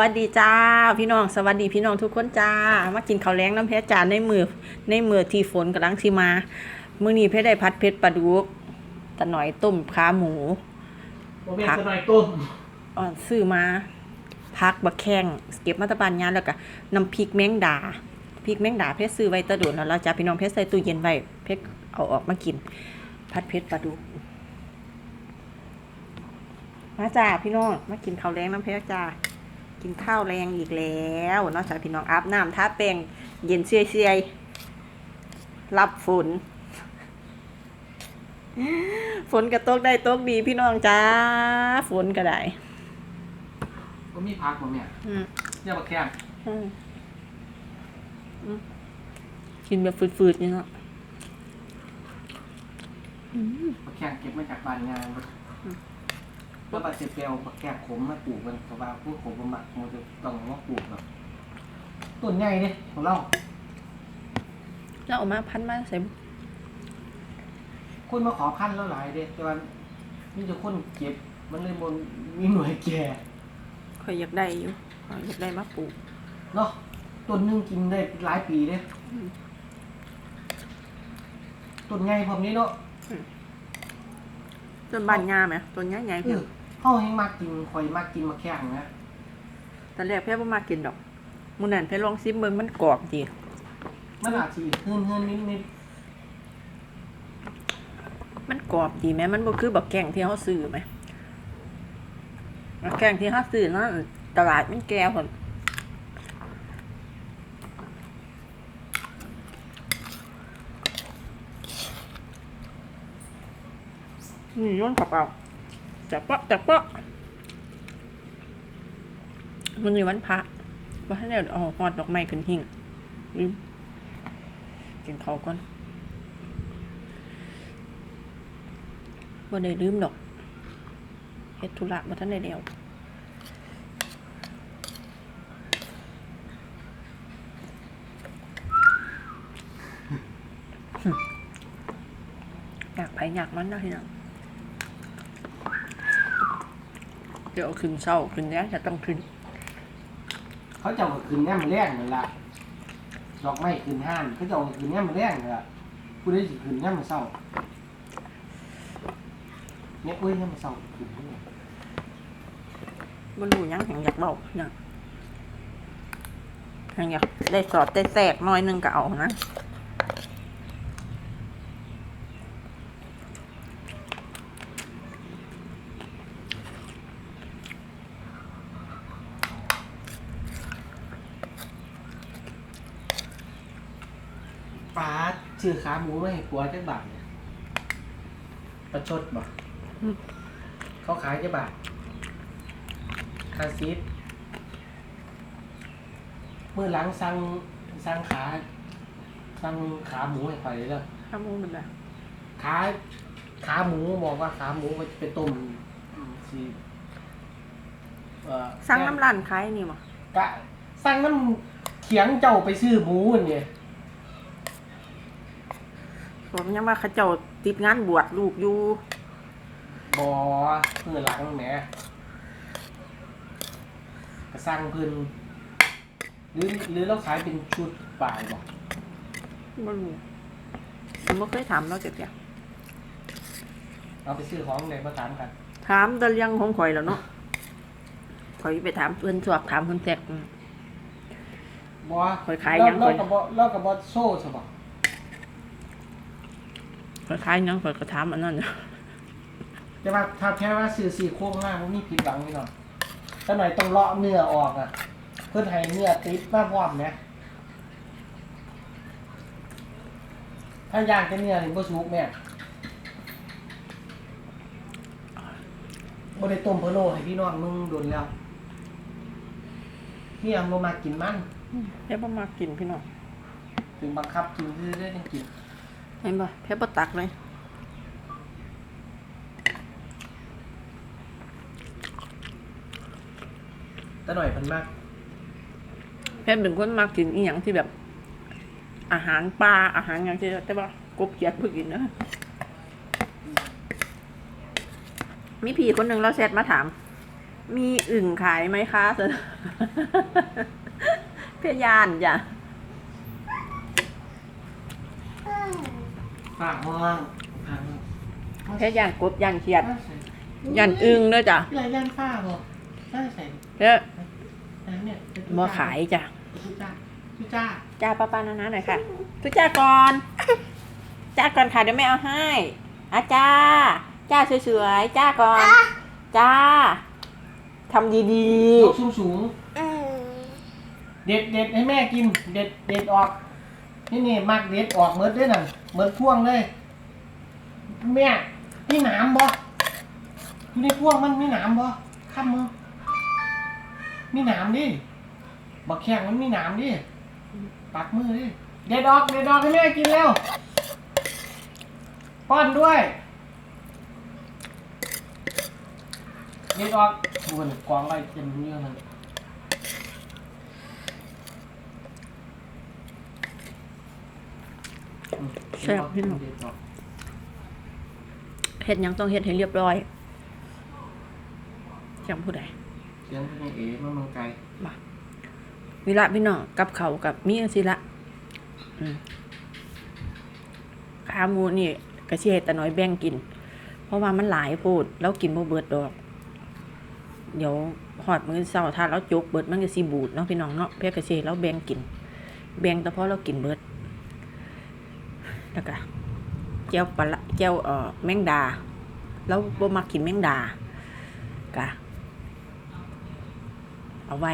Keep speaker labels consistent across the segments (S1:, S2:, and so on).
S1: วัสดีจ้า พี่น้องสวัสดีพี่น้องทุกคนจ้า มากินข้าวแล้งน้ำเพชรจานในมือในมือที่ฝนกำลังสิมามื้อนี้เพชรได้พัดเพชรปลาดุกตะหน่อยต้มขาหมู
S2: โมเมนต์สมัยต้ม
S1: อ่อนซื้อมาพักบะแข้งเก็บมาตะบานยานแล้วก็น้ำพริกแมงดาพริกแมงดาเพชรซื้อไว้แตะโดนแล้วเราจะพี่น้องเพชรใส่ตู้เย็นไว้เพชรเอาออกมากิน พัดเพชรปลาดุกมาจ้าพี่น้องมากินข้าวแล้งน้ำเพชรจ้า กินข้าวแรงอีกแล้วนอกจากพี่น้องอาบน้ำทาแป้งเย็นเชียเชียๆรับฝน ฝนกระตกได้ตกดีพี่น้องจ้า ฝนก็ได้
S2: ก็มีพักผมเนี่ย
S1: อืม
S2: เรียกว่าแก้ม
S1: อืมอืมกินแบบฟืดๆนี่เนาะอืม
S2: บักแก้มเก็บมาจากบ้านงาน แล้วบาดเจ็บเปลวบักแก้มขมมาปลูกกันเพราะว่าผู้ขมประมาทมันจะต้องมาปลูกแบบต้นใหญ่เนี่ยของเรา
S1: แล้วเออกมาพันมาใส่
S2: คนมาขอพันธุ์แล้วหลายเด้แต่ว่านี่จะคนเก็บมันเลยบนมีหน่วยแก่
S1: ข่อยอยากได้อยู่ข่อยอยากได้มาปลูก
S2: เนาะต้นหนึงกินได้หลายปีเด้
S1: อืม
S2: ต้นใหญ่พร้อมนี้เนาะ
S1: ต้นบานงาไหมต้นใหญ่ๆ
S2: เอ
S1: เพีย
S2: อง เฮาแฮงมากกินข่อยมากกินมะแข้งนะ
S1: ตอนแรกเพ่บ่มากินดอกมื้อนั้นเพ่ลองซิมเบิ่งมันกรอบดี
S2: มันอาจสิเฮือนๆนิด
S1: มันกรอบดีไหมมันบ่คือบักแกงที่เขาซื้อไหมบักแกงที่เขาซื้อนั่นตลาดมันแก่คนนี่ย้อนขับเอา จับเปาะจับเปาะมันอยู่วันพระว่าให้เดี๋ยวเอาหอดดอกไม้ขึ้นหิ้งลืมกินเขาวก่อนบ่ได้ลืมดอกเฮ็ดธุระบ่ทันได้แล้วอยากไปอยากมันนะพี่น้อง เดี๋ยวเอาขึ้นเช้าขึ้นแรงจะต้องขึ้น
S2: ๆเขาจะเอาขึ้นแง่มแรงนั่นล่ะดอกไม้ขึ้นห้านเขาจะเอาขึ้นแง่มแรงนั่นล่ะผู้ใดสิขึ้นแง่มเศร้าเนี่ยอุ้ยแง่มเศร้าขึ้นเพิ่น
S1: บ่รู้หยังแห่งอยากเว้าหยังแห่งอยากได้สอดได้แทรกหน้อยหนึงก็เอานะ
S2: ป้าชื่อขาหมูไม่ให้ปัวจักบาทเนี่ยประชดบ่
S1: อืม
S2: เขาขายจักบาทคาซิสเมื่อหลังสั่งสั่งขาสั่งขาหมูให้ข่อยเลยเด้อ
S1: ข้าวหมูเป็นไร
S2: ขาขาหมูบอกว่าขาหมูมันไปต้มสิเอ่อ
S1: สั่งน้ำร้านขายนี่บ่
S2: กะสั่งน้ำเขียงเจ้าไปซื้อหมูนี่
S1: ผมยังว่าเขาเจ้าติดงานบวชลูกอยู่
S2: บอเพื่อหลังแหมกระสั่งเพิ่นหรือหรือเราขายเป็นชุดป่ายบอก
S1: บ่รู้ผมบ่เคยถามเราจักอย่าง
S2: เอาไปซื้อของไหนมาถามกัน
S1: ถามแต่เรื่องของข่อยแล้วเนาะข่อยไปถามเพิ่นสอบถามเพิ่นแทรกอืม
S2: บอ
S1: ข่อยขายหยัง
S2: เรา
S1: ข่อย
S2: กับบอเรากับบอโซ่ใช่ปะ
S1: ข่อยขายหยังข่อยก็ถามอันนั้นน่ะ
S2: แต่ว่าถ้าแค่ว่าซื้อสี่โค้งล่างมันมีผิดหวังนิดหน่อยแต่หน่อยต้องเลาะเนื้อออกอะ เพื่อให้เนื้อติดมาพร้อมนะถ้าย่างแต่เนื้อนี่บ่สุกแม่บ่ได้ต้มพะโล้ให้พี่น้องมึงโดนแล้วพี่ยังบ่มากินมัน
S1: แพ่บ่มากินพี่น้อง
S2: ถึงบังคับกินคือได้จังกิน
S1: เห็นบ่แพ่บ่ตักเลย
S2: แต่หน่อยเพิ่นมาก
S1: แพ่เป็นคนมากินอีหยังที่แบบ อาหารปลาอาหารหยังที่แต่ว่ากบเขียดเพิ่งกินนะมีพี่คนหนึงเราแชทมาถาม มีอึ่งขายไหมคะ เพื่อยานจ้ะ
S2: ปากมองปาก
S1: เพื่อยานกบยานเขียดยานอึ่งเด้อจ้ะ
S2: อะไรย่านฝ้าบ่ใช่ใส่
S1: เพื่อ
S2: อันนั้นเนี่ย
S1: บ่ขายจ้ะ
S2: ทุจ้าทุจ้า
S1: จ้าป้าป้านานาหน่อยค่ะทุกจ้าก่อน จ้าก่อนค่ะเดี๋ยวไม่เอาให้อาจ้า จ้าสวยๆจ้าก่อน จ้าทำดี
S2: ยกสูงสูงเด็ดเด็ดให้แม่กิน เด็ดเด็ดออก นี่นี่มักเด็ดออกเมิดด้วยน่ะเมิดพ่วงเลยแม่นี่หนามบ่อยู่ในพ่วงมันมีหนามบ่ข้ามมือมีหนามดิบักแข้งมันมีหนามดิปักมือดิเด็ดออกเด็ดออกให้แม่กินเร็วป้อนด้วยเด็ดออกบนกองไว้เต็มเรื่องเลย
S1: แซ่บพี่น้องเฮ็ดหยังต้องเฮ็ดให้เรียบร้อยจำผู้ใด
S2: เสียงเป็นเอ๋มาเมืองไกล
S1: วิระพี่น้องกับเขาวกับมีจังซี่ละอืมขาหมูนี่กระเชียแต่น้อยแบ่งกิน เพราะว่ามันหลายโพดแล้วกินบ่เบิดดอก เดี๋ยวหอดมื้อเช้าถ้าเราจกเบิดมันก็สิบูดเนาะพี่น้องเนาะเพื่อกระเชียแล้วแบ่งกิน แบ่งแต่พอเรากินเบิด แล้วก็แก้วปลาร้าแก้วเอ่อแมงดา แล้วบ่มักกินแมงดากะเอาไว้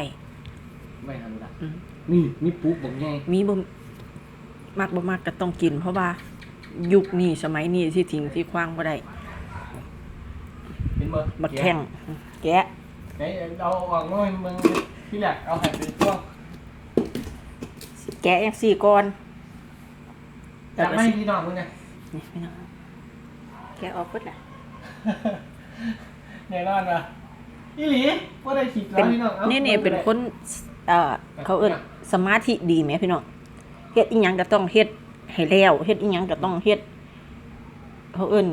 S2: ไม่ทันละ
S1: อืม
S2: นี่มีปุ๊บบอกไง
S1: มีบ่มักบ่มักก็ต้องกิน เพราะว่า ยุคนี้สมัยนี้ที่ทิ้งที่คว้างบ่ได้
S2: เป็นเบอร์
S1: บักแข้งแกะ
S2: ไหนเอาออกหน่อยมึงพี่แหลกเอาใหายเป็นช่วง
S1: แกะจังซี่ก่อน
S2: จับไม่พี่น้องมึงไง
S1: นี่พี่น้องแกะออกเบิดน่ะ
S2: แน่นอนว่ะอีหลีว่าได้ขีดแล้
S1: เป็น
S2: วพี่น้องอา
S1: นี่นี่เป็นคนเอ่อเขาเอิ้นสมาธิดีแหมพี่น้องเฮ็ดอีหยังก็ต้องเฮ็ดให้แล้วเฮ็ดอีหยังก็ต้องเฮ็ดเขาเอิ้น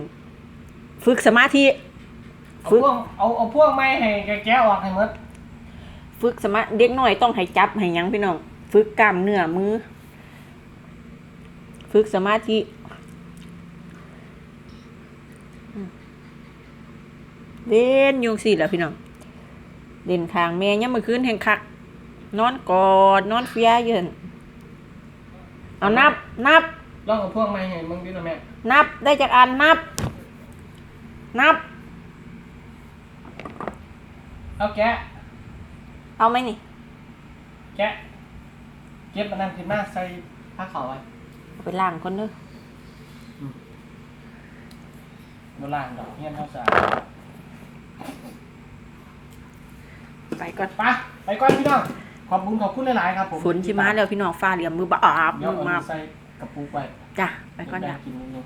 S1: ฝึกสมาธิ
S2: เอา
S1: ฝึก
S2: พวกเอาเอาพวกไม้ให้แกแก้วออกให้หมด
S1: ฝึกสมาเด็กน้อยต้องให้จับให้หยังพี่น้อง ฝึกกล้ามเนื้อมือ ฝึกสมาธิอืมเล่นอยุงสิแหล้วพี่น้องเล่นทางแม่ยังมื่อคืนแห่งคัก นอนกอด นอนเฟียอยืนนเอานับ นับ
S2: ลองเอาพวกไม้ให้มึงดินะแม่
S1: นับได้จากอันนับ นับ
S2: เอาแกะ
S1: เอาไหมนี่
S2: แกะ เก็บอันนั้นขึ้นมาใส่ผ้าขาวไว้
S1: เอา ไปล้างคนเด้อ
S2: โบราณดอกเงี้ยนเท่าสา
S1: ไปก่อน
S2: ไปไปก่อนพี่น้อง ขอบคุณขอบคุณหลายๆครับผม
S1: ฝนชิมาแล้วพี่น้องฟ้าเหลี่ยมมือบาอาบ
S2: เดี๋ยว
S1: มือ
S2: เอา
S1: มา
S2: ใส่กระปุกไป
S1: จ้ะไปก่อนจ้ะ
S2: แบ่งกินนิดนึง